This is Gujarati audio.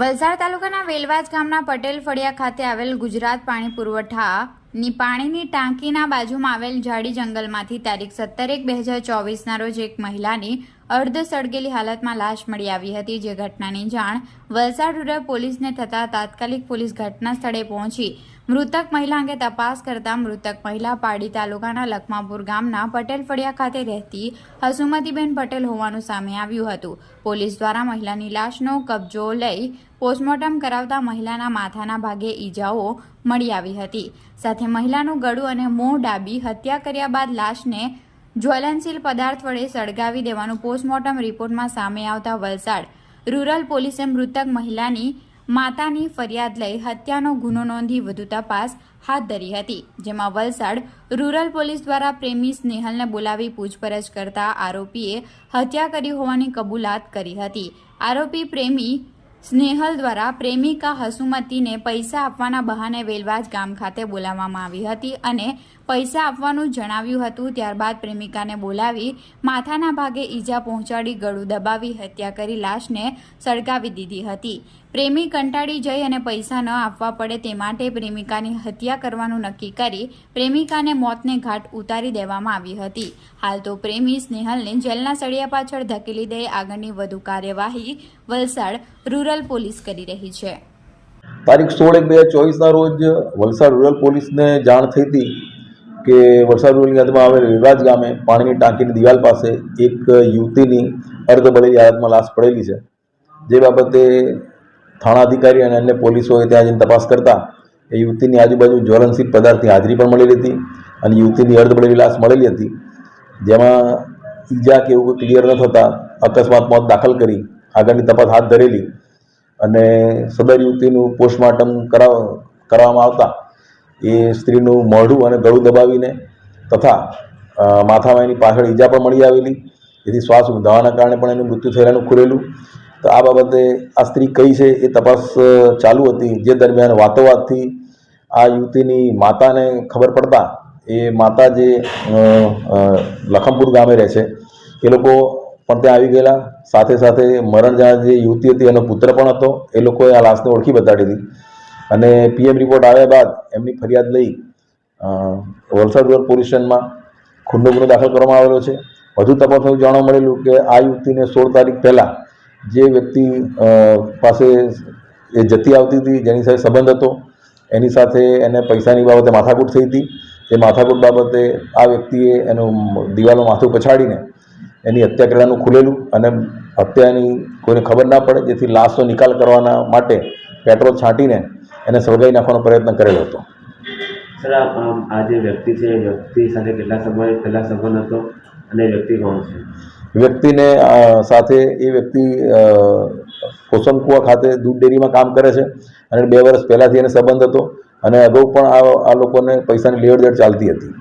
વલસાડ તાલુકાના વેલવાજ ગામના પટેલ ફળિયા ખાતે આવેલ ગુજરાત પાણી પુરવઠાની પાણીની ટાંકીના બાજુમાં આવેલ ઝાડી જંગલમાંથી તારીખ સત્તર એક બે હજાર ચોવીસના રોજ એક મહિલાની અર્ધ સળગેલી હાલતમાં લાશ મળી આવી હતી જે ઘટનાની જાણ વલસાડ રૂરલ પોલીસને થતાં તાત્કાલિક પોલીસ ઘટના સ્થળે પહોંચી. મૃતક મહિલા અંગે તપાસ કરતા મૃતક મહિલા પાડી તાલુકાના લખમાપુર ગામના પટેલ ફળિયા ખાતે રહેતી હસુમતીબેન પટેલ હોવાનું સામે આવ્યું હતું. પોલીસ દ્વારા મહિલાની લાશનો કબજો લઈ પોસ્ટમોર્ટમ કરાવતા મહિલાના માથાના ભાગે ઈજાઓ મળી આવી હતી. સાથે મહિલાનું ગળું અને મોં ડાબી હત્યા કર્યા બાદ લાશને જ્વલનશીલ પદાર્થ વડે સળગાવી દેવાનું પોસ્ટમોર્ટમ રિપોર્ટમાં સામે આવતા વલસાડ રૂરલ પોલીસે મૃતક મહિલાની માતાની ફરિયાદ લઈ હત્યાનો ગુનો નોંધી વધુ તપાસ હાથ ધરી હતી, જેમાં વલસાડ રૂરલ પોલીસ દ્વારા પ્રેમી સ્નેહલને બોલાવી પૂછપરછ કરતા આરોપીએ હત્યા કરી હોવાની કબૂલાત કરી હતી. આરોપી પ્રેમી સ્નેહલ દ્વારા પ્રેમિકા હસુમતીને પૈસા આપવાના બહાને વેલવાજ ગામ ખાતે બોલાવવામાં આવી હતી અને પૈસા આપવાનું જણાવ્યું હતું. ત્યારબાદ પ્રેમિકાને બોલાવી માથાના ભાગે ઈજા પહોંચાડી ગળું દબાવી હત્યા કરી લાશને સળગાવી દીધી હતી. પ્રેમી કંટાળી જઈ અને પૈસા ન આપવા પડે તે માટે પ્રેમિકાની હત્યા કરવાનું નક્કી કરી પ્રેમિકાને મોતને ઘાટ ઉતારી દેવામાં આવી હતી. હાલ તો પ્રેમી સ્નેહલને જેલના સળિયા પાછળ ધકેલી દઈ આગળની વધુ કાર્યવાહી વલસાડ રૂરલ પોલીસ કરી રહી છે. તારીખ સોળ એક બે હજાર ચોવીસના રોજ વલસાડ રૂરલ પોલીસને જાણ થઈ હતી કે વલસાડ રૂરલની હદમાં આવેલ વિવાદ ગામે પાણીની ટાંકીની દિવાલ પાસે એક યુવતીની અર્ધબળેલી હાલતમાં લાશ પડેલી છે. જે બાબતે થાણા અધિકારી અને અન્ય પોલીસોએ ત્યાં જઈને તપાસ કરતા એ યુવતીની આજુબાજુ જ્વલનશીલ પદાર્થની હાજરી પણ મળેલી હતી અને યુવતીની અર્ધબળેલી લાશ મળેલી હતી. જેમાં ઈજા કે એવું ક્લિયર ન થતાં અકસ્માત મોત દાખલ કરી આગળની તપાસ હાથ ધરેલી અને સદર યુવતીનું પોસ્ટમોર્ટમ કરાવ કરવામાં આવતા એ સ્ત્રીનું મોઢું અને ગળું દબાવીને તથા માથામાં એની પાછળ ઈજા પણ મળી આવેલી. જેથી શ્વાસ ઊંધાવાના કારણે પણ એનું મૃત્યુ થયેલાનું ખુલેલું. તો આ બાબતે આ સ્ત્રી કઈ છે એ તપાસ ચાલુ હતી. જે દરમિયાન વાતોવાતથી આ યુવતીની માતાને ખબર પડતા એ માતા જે લખમપુર ગામે રહે છે, એ લોકો પણ ત્યાં આવી ગયેલા. સાથે સાથે મરણ જ્યાં જે યુવતી હતી એનો પુત્ર પણ હતો, એ લોકોએ આ લાશને ઓળખી બતાડેલી. અને પીએમ રિપોર્ટ આવ્યા બાદ એમની ફરિયાદ લઈ વલસાડ રૂરલ પોલીસ સ્ટેશનમાં ખૂનનો ગુનો દાખલ કરવામાં આવેલો છે. વધુ તપાસમાં એવું જાણવા મળેલું કે આ યુવતીને સોળ તારીખ પહેલાં જે વ્યક્તિ પાસે એ જતી આવતી હતી, જેની સાથે સંબંધ હતો, એની સાથે એને પૈસાની બાબતે માથાકૂટ થઈ હતી. એ માથાકૂટ બાબતે આ વ્યક્તિએ એનું દિવાલો માથું પછાડીને એની હત્યા કરવાનું ખુલેલું અને હત્યાની કોઈને ખબર ના પડે, જેથી લાશનો નિકાલ કરવાના માટે પેટ્રોલ છાંટીને એને સળગાવી નાખવાનો પ્રયત્ન કરેલો હતો. સર આ જે વ્યક્તિ છે એ વ્યક્તિ સાથે કેટલા સમય પહેલાં સંબંધ હતો અને એ વ્યક્તિ કોણ છે? વ્યક્તિને સાથે એ વ્યક્તિ કોસમકુવા ખાતે દૂધ ડેરીમાં કામ કરે છે અને બે વર્ષ પહેલાંથી એને સંબંધ હતો અને અગાઉ પણ આ આ લોકોને પૈસાની લેવડ દેવડ ચાલતી હતી.